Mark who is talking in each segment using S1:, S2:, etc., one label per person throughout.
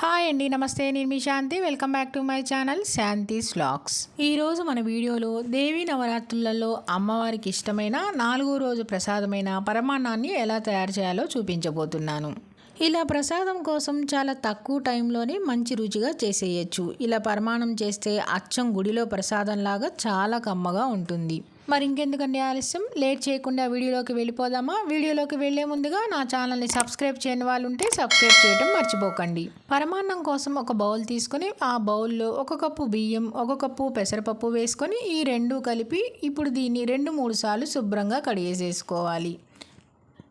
S1: Hi అండి నమస్తే. నేను మీ Shanti. Welcome back to my channel Shanti vlogs ఈరోజు మన వీడియోలో దేవీ నవరాత్రులలో అమ్మవారికి ఇష్టమైన నాలుగో రోజు ప్రసాదమైన పరమాన్నాన్ని ఎలా తయారు చేయాలో చూపించబోతున్నాను. ఇలా ప్రసాదం కోసం చాలా తక్కువ టైంలోనే మంచి రుచిగా చేసేయచ్చు. ఇలా పరమాణం చేస్తే అచ్చం గుడిలో ప్రసాదం లాగా చాలా కమ్మగా ఉంటుంది. మరి ఇంకెందుకండి ఆలస్యం? లేట్ చేయకుండా వీడియోలోకి వెళ్ళిపోదామా? వీడియోలోకి వెళ్ళే ముందుగా నా ఛానల్ని సబ్స్క్రైబ్ చేయని వాళ్ళు ఉంటే సబ్స్క్రైబ్ చేయడం మర్చిపోకండి. పరమాన్నం కోసం ఒక బౌల్ తీసుకొని ఆ బౌల్లో ఒక కప్పు బియ్యం ఒక కప్పు పెసరపప్పు వేసుకొని ఈ రెండు కలిపి ఇప్పుడు దీన్ని రెండు మూడు సార్లు శుభ్రంగా కడిగేసేసుకోవాలి.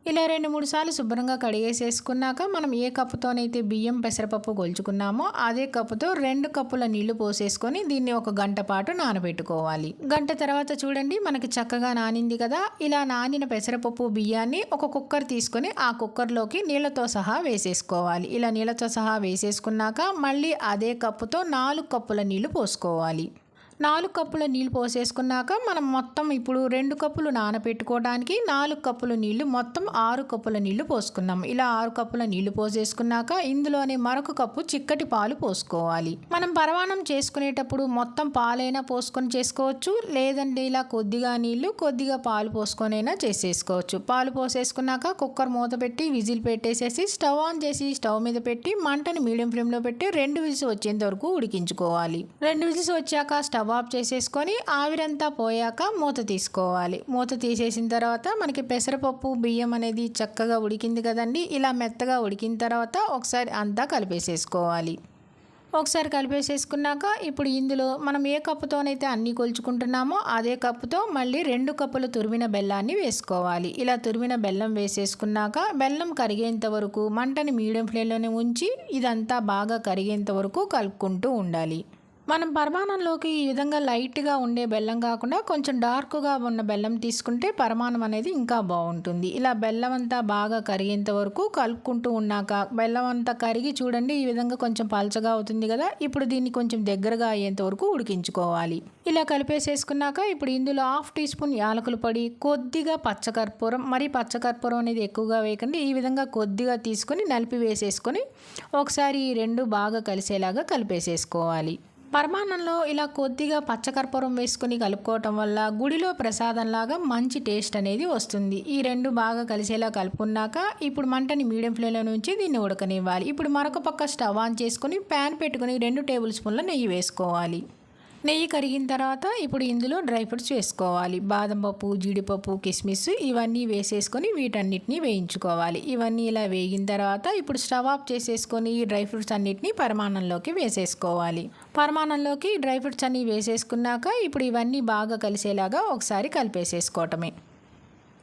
S1: ఇలా రెండు మూడు సార్లు శుభ్రంగా కడిగేసేసుకున్నాక మనం ఏ కప్పుతోనైతే బియ్యం పెసరపప్పు కొలుచుకున్నామో అదే కప్పుతో రెండు కప్పుల నీళ్ళు పోసేసుకొని దీన్ని ఒక గంట పాటు నానబెట్టుకోవాలి. గంట తర్వాత చూడండి మనకి చక్కగా నానింది కదా. ఇలా నానిన పెసరపప్పు బియ్యాన్ని ఒక కుక్కర్ తీసుకొని ఆ కుక్కర్లోకి నీళ్ళతో సహా వేసేసుకోవాలి. ఇలా నీళ్ళతో సహా వేసేసుకున్నాక మళ్ళీ అదే కప్పుతో నాలుగు కప్పుల నీళ్ళు పోసుకోవాలి. నాలుగు కప్పుల నీళ్ళు పోసేసుకున్నాక మనం మొత్తం ఇప్పుడు రెండు కప్పులు నానబెట్టుకోవడానికి నాలుగు కప్పుల నీళ్ళు మొత్తం ఆరు కప్పుల నీళ్ళు పోసుకున్నాం ఇలా ఆరు కప్పుల నీళ్ళు పోసేసుకున్నాక ఇందులోనే మరొక కప్పు చిక్కటి పాలు పోసుకోవాలి. మనం పరమాణం చేసుకునేటప్పుడు మొత్తం పాలైనా పోసుకొని చేసుకోవచ్చు లేదంటే ఇలా కొద్దిగా నీళ్ళు కొద్దిగా పాలు పోసుకొనైనా చేసేసుకోవచ్చు. పాలు పోసేసుకున్నాక కుక్కర్ మూత పెట్టి విజిల్ పెట్టేసేసి స్టవ్ ఆన్ చేసి స్టవ్ మీద పెట్టి మంటని మీడియం ఫ్లేమ్లో పెట్టి రెండు విజిల్స్ వచ్చేంత వరకు ఉడికించుకోవాలి. రెండు విజిల్స్ వచ్చాక స్టవ్ కబాబ్ చేసేసుకొని ఆవిరంతా పోయాక మూత తీసుకోవాలి. మూత తీసేసిన తర్వాత మనకి పెసరపప్పు బియ్యం అనేది చక్కగా ఉడికింది కదండి. ఇలా మెత్తగా ఉడికిన తర్వాత ఒకసారి అంతా కలిపేసేసుకోవాలి. ఒకసారి కలిపేసేసుకున్నాక ఇప్పుడు ఇందులో మనం ఏ కప్పుతోనైతే అన్నీ కొలుచుకుంటున్నామో అదే కప్పుతో మళ్ళీ రెండు కప్పులు తురిమిన బెల్లాన్ని వేసుకోవాలి. ఇలా తురిమిన బెల్లం వేసేసుకున్నాక బెల్లం కరిగేంత వరకు మంటని మీడియం ఫ్లేమ్లోనే ఉంచి ఇదంతా బాగా కరిగేంత వరకు కలుపుకుంటూ ఉండాలి. మనం పరమాణంలోకి ఈ విధంగా లైట్గా ఉండే బెల్లం కాకుండా కొంచెం డార్క్గా ఉన్న బెల్లం తీసుకుంటే పరమాణం అనేది ఇంకా బాగుంటుంది. ఇలా బెల్లం అంతా బాగా కరిగేంత వరకు కలుపుకుంటూ ఉన్నాక బెల్లం అంతా కరిగి చూడండి ఈ విధంగా కొంచెం పలచగా అవుతుంది కదా ఇప్పుడు దీన్ని కొంచెం దగ్గరగా అయ్యేంత వరకు ఉడికించుకోవాలి. ఇలా కలిపేసేసుకున్నాక ఇప్పుడు ఇందులో హాఫ్ టీ స్పూన్ యాలకుల పొడి కొద్దిగా పచ్చకర్పూరం మరి పచ్చకర్పూరం అనేది ఎక్కువగా వేయకండి ఈ విధంగా కొద్దిగా తీసుకొని నలిపి వేసేసుకొని ఒకసారి ఈ రెండు బాగా కలిసేలాగా కలిపేసేసుకోవాలి. పరమాన్నంలో ఇలా కొద్దిగా పచ్చకర్పూరం వేసుకుని కలుపుకోవటం వల్ల గుడిలో ప్రసాదంలాగా మంచి టేస్ట్ అనేది వస్తుంది. ఈ రెండు బాగా కలిసేలా కలుపుకున్నాక ఇప్పుడు మంటని మీడియం ఫ్లేమ్లో నుంచి దీన్ని ఉడకనివ్వాలి. ఇప్పుడు మరొక పక్క స్టవ్ ఆన్ చేసుకుని ప్యాన్ పెట్టుకుని రెండు టేబుల్ స్పూన్ల నెయ్యి వేసుకోవాలి. నెయ్యి కరిగిన తర్వాత ఇప్పుడు ఇందులో డ్రై ఫ్రూట్స్ వేసుకోవాలి. బాదం పప్పు జీడిపప్పు కిస్మిస్ ఇవన్నీ వేసేసుకొని వీటన్నిటిని వేయించుకోవాలి. ఇవన్నీ ఇలా వేగిన తర్వాత ఇప్పుడు స్టవ్ ఆఫ్ చేసేసుకొని ఈ డ్రై ఫ్రూట్స్ అన్నిటిని పరిమాణంలోకి వేసేసుకోవాలి. పరిమాణంలోకి డ్రై ఫ్రూట్స్ అన్నీ వేసేసుకున్నాక ఇప్పుడు ఇవన్నీ బాగా కలిసేలాగా ఒకసారి కలిపేసేసుకోవటమే.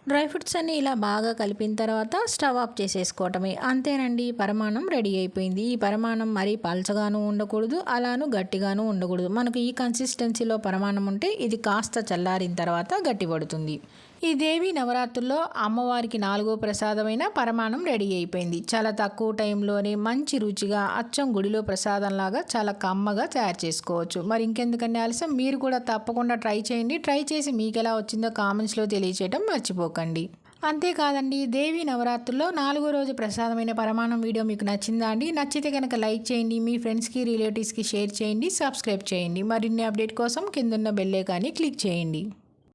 S1: డ్రై ఫ్రూట్స్ అన్నీ ఇలా బాగా కలిపిన తర్వాత స్టవ్ ఆఫ్ చేసేసుకోవటమే. అంతేనండి పరమాణం రెడీ అయిపోయింది. ఈ పరమాణం మరీ పలచగాను ఉండకూడదు అలాను గట్టిగాను ఉండకూడదు. మనకు ఈ కన్సిస్టెన్సీలో పరమాణం ఉంటే ఇది కాస్త చల్లారిన తర్వాత గట్టిపడుతుంది. ఈ దేవి నవరాత్రుల్లో అమ్మవారికి నాలుగో ప్రసాదమైన పరమాణం రెడీ అయిపోయింది. చాలా తక్కువ టైంలోనే మంచి రుచిగా అచ్చం గుడిలో ప్రసాదంలాగా చాలా కమ్మగా తయారు చేసుకోవచ్చు. మరి ఇంకెందుకని ఆలస్యం? మీరు కూడా తప్పకుండా ట్రై చేయండి. ట్రై చేసి మీకు ఎలా వచ్చిందో కామెంట్స్లో తెలియచేయడం మర్చిపోకండి. అంతేకాదండి దేవి నవరాత్రుల్లో నాలుగో రోజు ప్రసాదమైన పరమాణం వీడియో మీకు నచ్చిందా అండి? నచ్చితే కనుక లైక్ చేయండి మీ ఫ్రెండ్స్కి రిలేటివ్స్కి షేర్ చేయండి సబ్స్క్రైబ్ చేయండి. మరిన్ని అప్డేట్ కోసం కిందన్న బెల్లే కానీ క్లిక్ చేయండి.